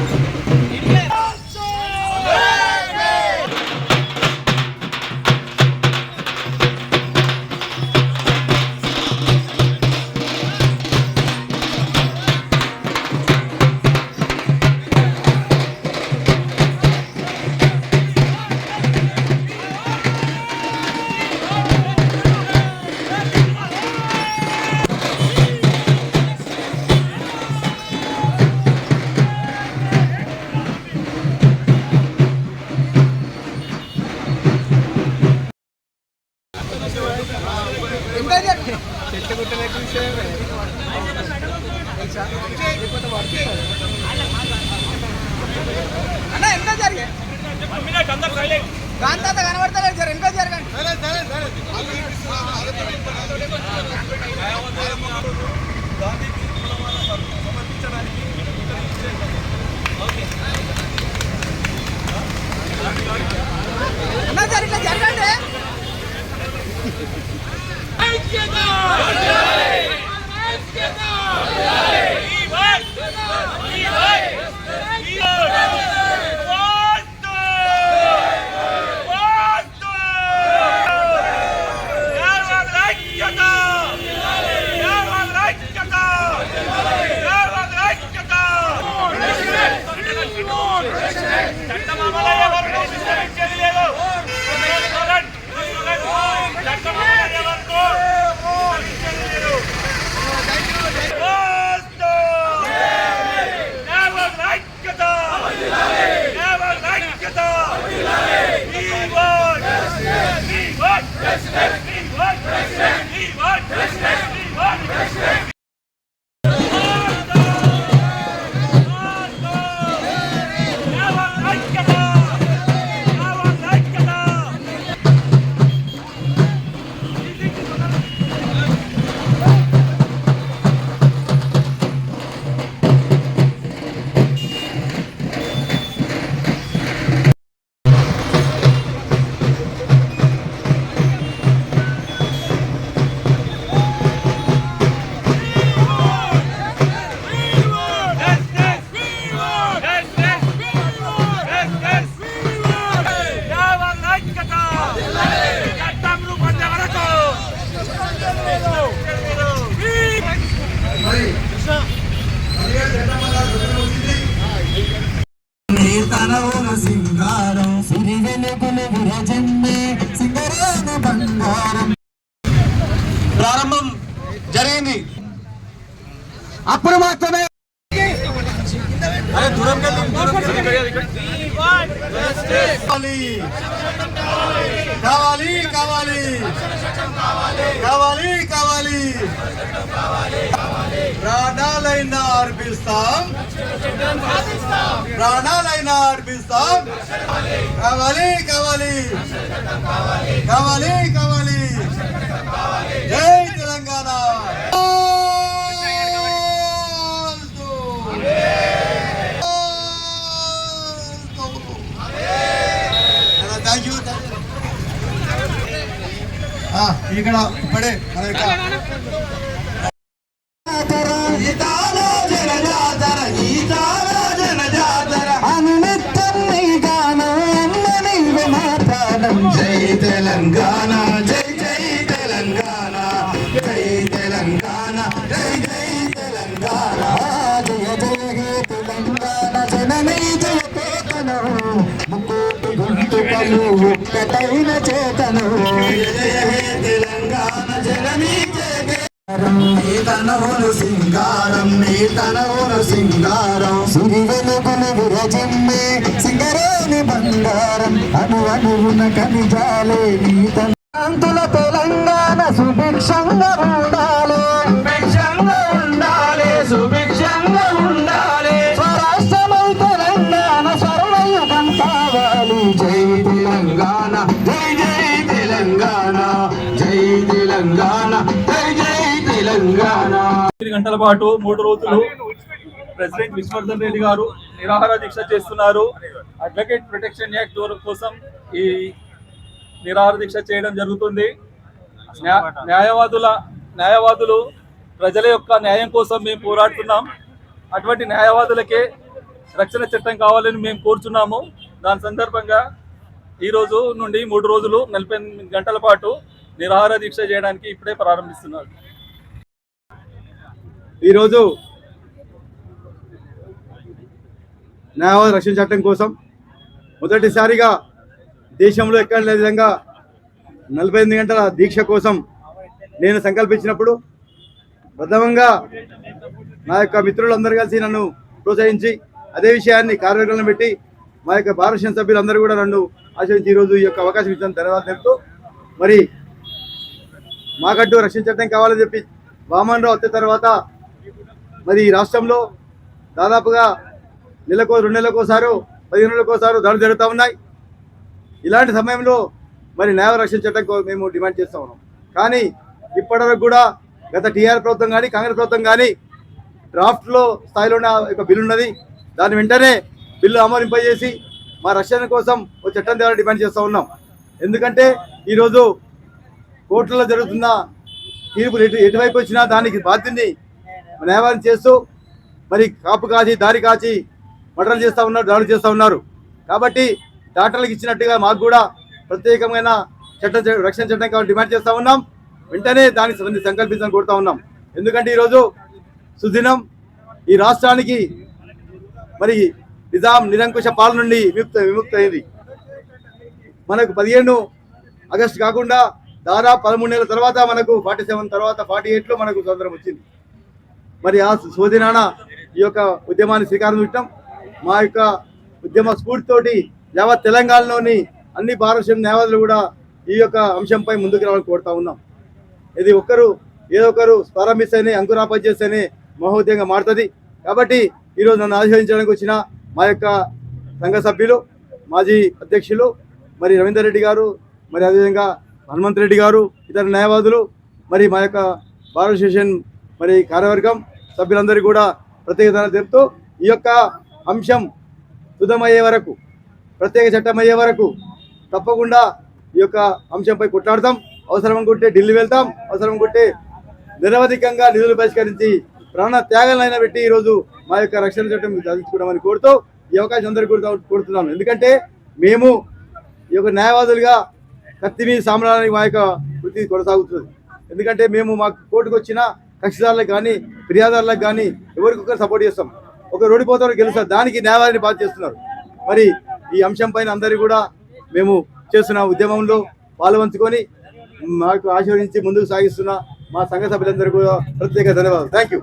Thank you. కాంతాత కనబడతలేదు sir ఎంత జరగండి. సార్ ఇట్లా జరగండి. తనవున అప్పుడు మాత్రమే కావాలి కావాలి. కావాలి కావాలి. ప్రాణాలైనా అర్పిస్తాం ప్రాణాలైనా అర్పిస్తాం కావాలి కావాలి. కావాలి కావాలి జై తెలంగాణ థ్యాంక్ యూ ఇక్కడ ఇప్పుడే మన యొక్క. జై తెలంగాణ జై జై తెలంగాణ జై తెలంగాణ జై జై తెలంగాణ. జయ జయ తెలంగాణ జననీ జయ కేతనం ముక్కోటి గొంతుకలు ఒక్కటైన చేతను. జయ జయ తనవును సింగారం నీ తనవును సింగారం. సిరి వెలుగులు విరజిమ్మే సింగరేని బంగారం. అను అణువున కనిజాలే నీ కాంతుల తెలంగాణ సుభిక్షంగా ఉండాలి. తొమ్మిది గంటల పాటు మూడు రోజులు ప్రెసిడెంట్ విశ్వర్ధన్ రెడ్డి గారు నిరాహార దీక్ష చేస్తున్నారు. అడ్వకేట్ ప్రొటెక్షన్ యాక్ట్ కోసం ఈ నిరాహార దీక్ష చేయడం జరుగుతుంది. న్యాయవాదుల న్యాయవాదులు ప్రజల యొక్క న్యాయం కోసం మేము పోరాడుతున్నాం. అటువంటి న్యాయవాదులకే రక్షణ చట్టం కావాలని మేము కోరుచున్నాము. దాని సందర్భంగా ఈ రోజు నుండి మూడు రోజులు నలభై ఎనిమిది గంటల పాటు నిరాహార దీక్ష చేయడానికి ఇప్పుడే ప్రారంభిస్తున్నారు. ఈరోజు న్యాయవాద రక్షణ చట్టం కోసం మొదటిసారిగా దేశంలో ఎక్కడ లేని విధంగా నలభై ఎనిమిది గంటల దీక్ష కోసం నేను సంకల్పించినప్పుడు ప్రథమంగా నా యొక్క మిత్రులందరూ కలిసి నన్ను ప్రోత్సహించి అదే విషయాన్ని కార్యక్రమం పెట్టి మా యొక్క భారత సభ్యులందరూ కూడా నన్ను ఆశ్రయించి ఈరోజు ఈ యొక్క అవకాశం ఇచ్చిన తర్వాత తెలుపుతూ మరి మాకంటూ రక్షణ చట్టం కావాలని చెప్పి వామన్ రావు వచ్చిన తర్వాత మరి ఈ రాష్ట్రంలో దాదాపుగా నెలకో రెండు నెలలకోసారో పదిహేను నెలలకోసారో దాడులు జరుగుతూ ఉన్నాయి. ఇలాంటి సమయంలో మరి న్యాయ రక్షణ చట్టం మేము డిమాండ్ చేస్తూ ఉన్నాం. కానీ ఇప్పటివరకు కూడా గత టీఆర్ ప్రభుత్వం కానీ కాంగ్రెస్ ప్రభుత్వం కానీ డ్రాఫ్ట్లో స్థాయిలో ఉన్న ఒక బిల్లు ఉన్నది. దాన్ని వెంటనే బిల్లు ఆమోదింపజేసి మా రక్షణ కోసం ఒక చట్టం ద్వారా డిమాండ్ చేస్తూ ఉన్నాం. ఎందుకంటే ఈరోజు కోర్టులో జరుగుతున్న తీర్పులు ఎటు ఎటువైపు వచ్చినా దానికి బాధ్యతని న్యాయవాదం చేస్తూ మరి కాపు కాచి దారి కాచి మటలు చేస్తూ ఉన్నారు దాడులు చేస్తూ ఉన్నారు. కాబట్టి డాక్టర్లకు ఇచ్చినట్టుగా మాకు కూడా ప్రత్యేకమైన చట్టం రక్షణ చట్టం కావాలని డిమాండ్ చేస్తూ ఉన్నాం. వెంటనే దానికి సంబంధించి సంకల్పించాలని కోరుతా ఉన్నాం. ఎందుకంటే ఈరోజు సుదినం ఈ రాష్ట్రానికి మరి నిజాం నిరంకుశ పాలన నుండి విముక్త విముక్త అయింది మనకు పదిహేను ఆగస్టు కాకుండా దాదాపు పదమూడు నెలల తర్వాత మనకు ఫార్టీ సెవెన్ తర్వాత ఫార్టీ ఎయిట్లో మనకు స్వతంత్రం వచ్చింది. మరి ఆ సోదినాన ఈ యొక్క ఉద్యమాన్ని శ్రీకారం చుట్టాం మా యొక్క ఉద్యమ స్ఫూర్తితోటి యావత్ తెలంగాణలోని అన్ని భారత న్యాయవాదులు కూడా ఈ యొక్క అంశంపై ముందుకు రావాలని కోరుతా ఉన్నాం. ఇది ఒక్కరు ఏదో ఒకరు ప్రారంభిస్తేనే అంకురాపతి చేస్తేనే మహోదయంగా మారుతుంది. కాబట్టి ఈరోజు నన్ను ఆశీర్వదించడానికి వచ్చిన మా యొక్క సంఘ సభ్యులు మాజీ అధ్యక్షులు మరి రవీందర్ రెడ్డి గారు మరి అదేవిధంగా హనుమంత్ రెడ్డి గారు ఇతర న్యాయవాదులు మరి మా యొక్క భారత స్టేషన్ మరి కార్యవర్గం సభ్యులందరికీ కూడా ప్రత్యేక ధన్యవాదాలు తెలుపుతూ ఈ యొక్క అంశం సుధమయ్యే వరకు ప్రత్యేక చట్టం అయ్యే వరకు తప్పకుండా ఈ యొక్క అంశంపై కొట్లాడతాం. అవసరం అనుకుంటే ఢిల్లీ వెళ్తాం. అవసరం అనుకుంటే నిరవధికంగా నిధులు బహిష్కరించి ప్రాణ త్యాగాలైనా పెట్టి ఈరోజు మా యొక్క రక్షణ చట్టం సాధించుకోవడమని కోరుతూ ఈ అవకాశం అందరికీ కూడా కోరుతున్నాం ఎందుకంటే మేము ఈ యొక్క న్యాయవాదులుగా కత్తిని మీద సామ్రానికి మా యొక్క వృత్తి కొనసాగుతుంది ఎందుకంటే మేము మా కోర్టుకు వచ్చిన కక్షిదారులకు కానీ ఫిర్యాదారులకు కానీ ఎవరికొకరు సపోర్ట్ చేస్తాం. ఒక ఓడిపోతారు గెలుస్తారు. దానికి న్యాయాన్ని బాధ చేస్తున్నారు. మరి ఈ అంశం పైన అందరూ కూడా మేము చేస్తున్న ఉద్యమంలో పాల్పంచుకొని మాకు ఆశీర్వదించి ముందుకు సాగిస్తున్న మా సంఘ సభ్యులందరూ కూడా ప్రత్యేక ధన్యవాదాలు. Thank you